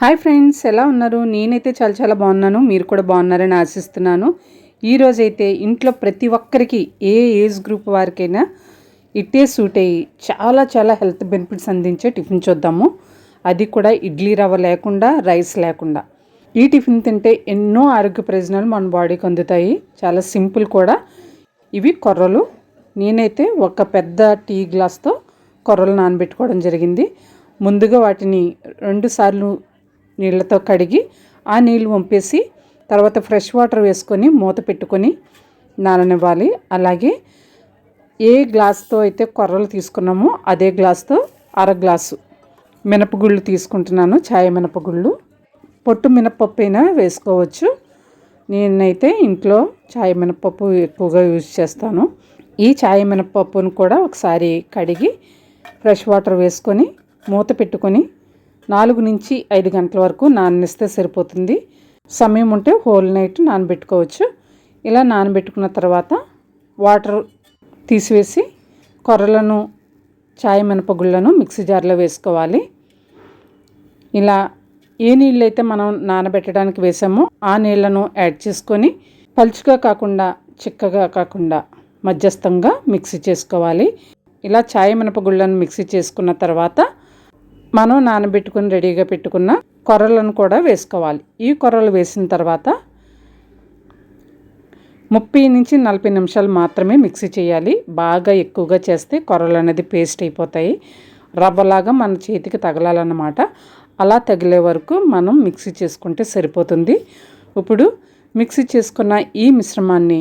Hi friends ఎలా ఉన్నారు? నేనైతే చాలా చాలా బాగున్నాను. మీరు కూడా బాగున్నారని ఆశిస్తున్నాను. ఈరోజైతే ఇంట్లో ప్రతి ఒక్కరికి ఏ ఏజ్ గ్రూప్ వారికైనా ఇట్టే సూట్ అయ్యి చాలా చాలా హెల్త్ బెనిఫిట్స్ అందించే టిఫిన్ చూద్దాము. అది కూడా ఇడ్లీ రవ్వ లేకుండా రైస్ లేకుండా. ఈ టిఫిన్ తింటే ఎన్నో ఆరోగ్య ప్రయోజనాలు మన బాడీకి అందుతాయి. చాలా సింపుల్ కూడా. ఇవి కొర్రలు. నేనైతే ఒక పెద్ద టీ గ్లాస్తో కొర్రలు నానబెట్టుకోవడం జరిగింది. ముందుగా వాటిని రెండు సార్లు నీళ్ళతో కడిగి ఆ నీళ్ళు వంపేసి తర్వాత ఫ్రెష్ వాటర్ వేసుకొని మూత పెట్టుకొని నాననివ్వాలి. అలాగే ఏ గ్లాస్తో అయితే కొర్రలు తీసుకున్నామో అదే గ్లాస్తో అర గ్లాసు మినపగుళ్ళు తీసుకుంటున్నాను ఛాయ మినపగుళ్ళు. పొట్టు మినపప్పు అయినా వేసుకోవచ్చు. నేనైతే ఇంట్లో ఛాయ మినపప్పు ఎక్కువగా యూజ్ చేస్తాను. ఈ ఛాయ మినపప్పును కూడా ఒకసారి కడిగి ఫ్రెష్ వాటర్ వేసుకొని మూత పెట్టుకొని నాలుగు నుంచి ఐదు గంటల వరకు నాననిస్తే సరిపోతుంది. సమయం ఉంటే హోల్ నైట్ నానబెట్టుకోవచ్చు. ఇలా నానబెట్టుకున్న తర్వాత వాటర్ తీసివేసి కొర్రలను చాయ్ మినపగుళ్ళను మిక్సీ జార్లో వేసుకోవాలి. ఇలా ఏ నీళ్ళైతే మనం నానబెట్టడానికి వేసామో ఆ నీళ్ళను యాడ్ చేసుకొని పలుచుగా కాకుండా చిక్కగా కాకుండా మధ్యస్థంగా మిక్సీ చేసుకోవాలి. ఇలా చాయ్ మినపగుళ్ళను మిక్సీ చేసుకున్న తర్వాత మనం నానబెట్టుకుని రెడీగా పెట్టుకున్న కొర్రలను కూడా వేసుకోవాలి. ఈ కొర్రలు వేసిన తర్వాత ముప్పై నుంచి నలభై నిమిషాలు మాత్రమే మిక్సీ చేయాలి. బాగా ఎక్కువగా చేస్తే కొర్రలు అనేది పేస్ట్ అయిపోతాయి. రవ్వలాగా మన చేతికి తగలాలన్నమాట. అలా తగిలే వరకు మనం మిక్సీ చేసుకుంటే సరిపోతుంది. ఇప్పుడు మిక్సీ చేసుకున్న ఈ మిశ్రమాన్ని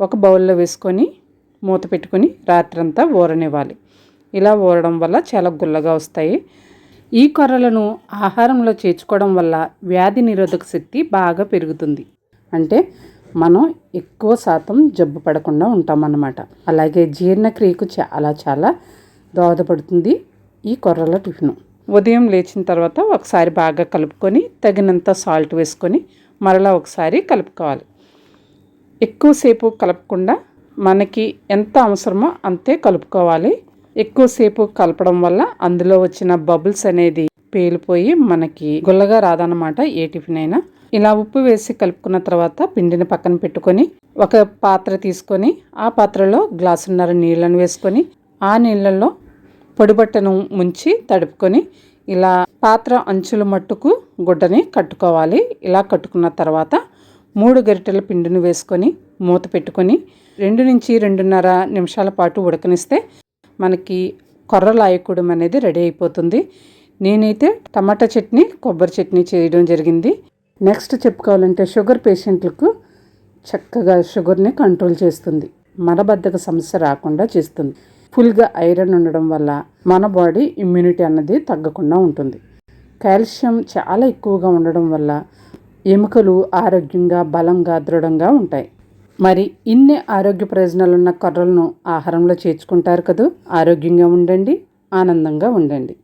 ఒక బౌల్లో వేసుకొని మూత పెట్టుకొని రాత్రంతా ఊరనివ్వాలి ఇలా ఊరడం వల్ల చాలా గుల్లగా వస్తాయి. ఈ కొర్రలను ఆహారంలో చేర్చుకోవడం వల్ల వ్యాధి నిరోధక శక్తి బాగా పెరుగుతుంది. అంటే మనం ఎక్కువ శాతం జబ్బు పడకుండా ఉంటామన్నమాట. అలాగే జీర్ణక్రియకు చాలా చాలా దోహదపడుతుంది ఈ కొర్రల టిఫిన్. ఉదయం లేచిన తర్వాత ఒకసారి బాగా కలుపుకొని తగినంత సాల్ట్ వేసుకొని మరలా ఒకసారి కలుపుకోవాలి. ఎక్కువసేపు కలపకుండా మనకి ఎంత అవసరమో అంతే కలుపుకోవాలి. ఎక్కువసేపు కలపడం వల్ల అందులో వచ్చిన బబుల్స్ అనేది పేలిపోయి మనకి గుల్లగా రాదనమాట ఏ టిఫిన్ అయినా. ఇలా ఉప్పు వేసి కలుపుకున్న తర్వాత పిండిని పక్కన పెట్టుకొని ఒక పాత్ర తీసుకొని ఆ పాత్రలో గ్లాసున్నర నీళ్ళను వేసుకొని ఆ నీళ్ళల్లో పొడిబట్టను ముంచి తడుపుకొని ఇలా పాత్ర అంచుల మట్టుకు గుడ్డని కట్టుకోవాలి. ఇలా కట్టుకున్న తర్వాత మూడు గరిటెల పిండిని వేసుకొని మూత పెట్టుకొని రెండు నుంచి రెండున్నర నిమిషాల పాటు ఉడకనిస్తే మనకి కొర్రలాయకూడం అనేది రెడీ అయిపోతుంది. నేనైతే టమాటా చట్నీ కొబ్బరి చట్నీ చేయడం జరిగింది. నెక్స్ట్ చెప్పుకోవాలంటే షుగర్ పేషెంట్లకు చక్కగా షుగర్ని కంట్రోల్ చేస్తుంది. మలబద్ధక సమస్య రాకుండా చేస్తుంది. ఫుల్గా ఐరన్ ఉండడం వల్ల మన బాడీ ఇమ్యూనిటీ అన్నది తగ్గకుండా ఉంటుంది. కాల్షియం చాలా ఎక్కువగా ఉండడం వల్ల ఎముకలు ఆరోగ్యంగా బలంగా దృఢంగా ఉంటాయి. మరి ఇన్ని ఆరోగ్య ప్రయోజనాలున్న కర్రలను ఆహారంలో చేర్చుకుంటారు కదూ. ఆరోగ్యంగా ఉండండి ఆనందంగా ఉండండి.